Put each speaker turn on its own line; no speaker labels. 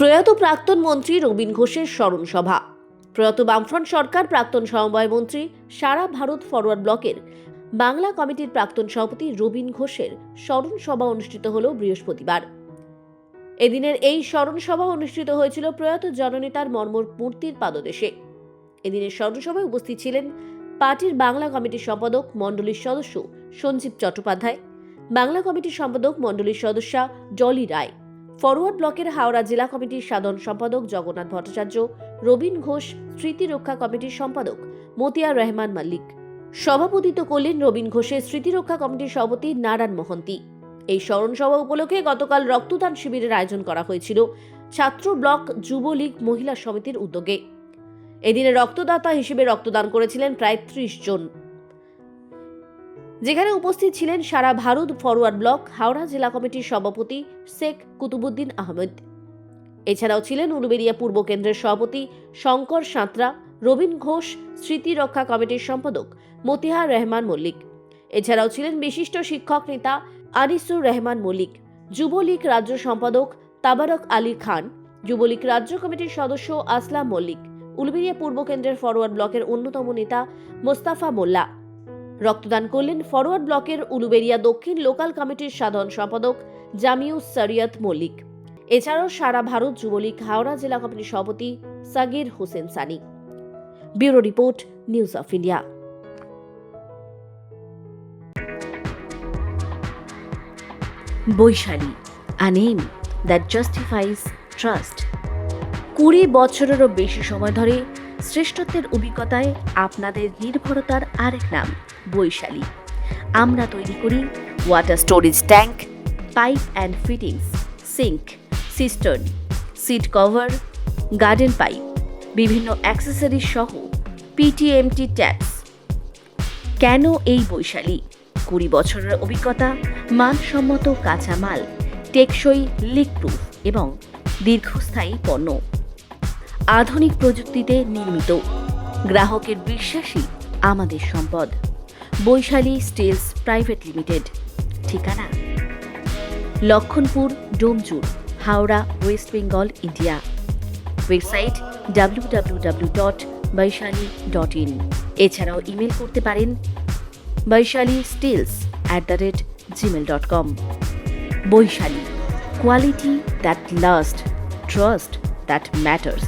প্রয়াত প্রাক্তন মন্ত্রী রবীন ঘোষের স্মরণ সভা। প্রয়াত বামফ্রন্ট সরকার প্রাক্তন সমবায় মন্ত্রী সারা ভারত ফরওয়ার্ড ব্লকের বাংলা কমিটির প্রাক্তন সভাপতি রবীন ঘোষের স্মরণ সভা অনুষ্ঠিত হল বৃহস্পতিবার। এদিনের এই স্মরণ সভা অনুষ্ঠিত হয়েছিল প্রয়াত জননেতার মর্মর মূর্তির পাদদেশে। এদিনের স্মরণ সভায় উপস্থিত ছিলেন পার্টির বাংলা কমিটির সম্পাদক মণ্ডলীর সদস্য সঞ্জীব চট্টোপাধ্যায়, বাংলা কমিটির সম্পাদক মণ্ডলীর সদস্যা জলি রায়। ফরওয়ার্ড ব্লকের হাওড়া জেলা কমিটির সাধারণ সম্পাদক জগন্নাথ ভট্টাচার্য, রবীন ঘোষ, স্মৃতি রক্ষা কমিটির সম্পাদক মতিয়ার রহমান মাল্লিক। সভাপতিত্ব করলেন রবীন ঘোষের স্মৃতিরক্ষা কমিটির সভাপতি নারায়ণ মহন্তি। এই স্মরণ সভা উপলক্ষে গতকাল রক্তদান শিবিরের আয়োজন করা হয়েছিল ছাত্র ব্লক যুবলীগ মহিলা সমিতির উদ্যোগে। এদিনে রক্তদাতা হিসেবে রক্তদান করেছিলেন প্রায় ত্রিশ জন। যেখানে উপস্থিত ছিলেন সারা ভারত ফরওয়ার্ড ব্লক, হাওড়া জেলা কমিটির সভাপতি শেখ কুতুবুদ্দিন আহমেদ। এছাড়াও ছিলেন উলুবেরিয়া পূর্ব কেন্দ্রের সভাপতি শঙ্কর সাঁতরা, রবীন ঘোষ, স্মৃতি রক্ষা কমিটির সম্পাদক মতিহার রহমান মল্লিক। এছাড়াও ছিলেন বিশিষ্ট শিক্ষক নেতা আনিসুর রহমান মল্লিক, যুবলীগ রাজ্য সম্পাদক তাবারক আলী খান, যুবলীগ রাজ্য কমিটির সদস্য আসলাম মল্লিক, উলুবেরিয়া পূর্ব কেন্দ্রের ফরওয়ার্ড ব্লকের অন্যতম নেতা মোস্তাফা মোল্লা। রক্তদান করলেন ফরওয়ার্ড ব্লকের উলুবেরিয়া দক্ষিণ লোকাল কমিটির সাধারণ সম্পাদক জামিউস সারিয়াত মল্লিক। এছাড়াও সারা ভারত যুবলীগ হাওড়া জেলা কমিটির সভাপতি Sagir Hossain Sunny. Bureau report, news of India. Vaishali a name that justifies trust কুড়ি বছরেরও বেশি সময় ধরে শ্রেষ্ঠত্বের অভিজ্ঞতায় আপনাদের নির্ভরতার আরেক নাম। বৈশালী। আমরা তৈরি করি water storage tank pipe and fittings sink cistern seat cover garden pipe বিভিন্ন অ্যাক্সেসরিজ সহ পিটিএমটি ট্যাক্স কেন এই বৈশালী? কুড়ি বছরের অভিজ্ঞতা, মানসম্মত কাঁচামাল, টেকসই লিকপ্রুফ এবং দীর্ঘস্থায়ী পণ্য। আধুনিক প্রযুক্তিতে নির্মিত। গ্রাহকের বিশ্বাসী আমাদের সম্পদ। Vaishali steels private limited. ঠিকানা? Lakshmanpur, Domjur, Howrah, West Bengal, India. Website W dot Vaishali dot in এছাড়াও ইমেল করতে পারেন Vaishali steels at the rate Gmail dot com Vaishali quality that last trust that matters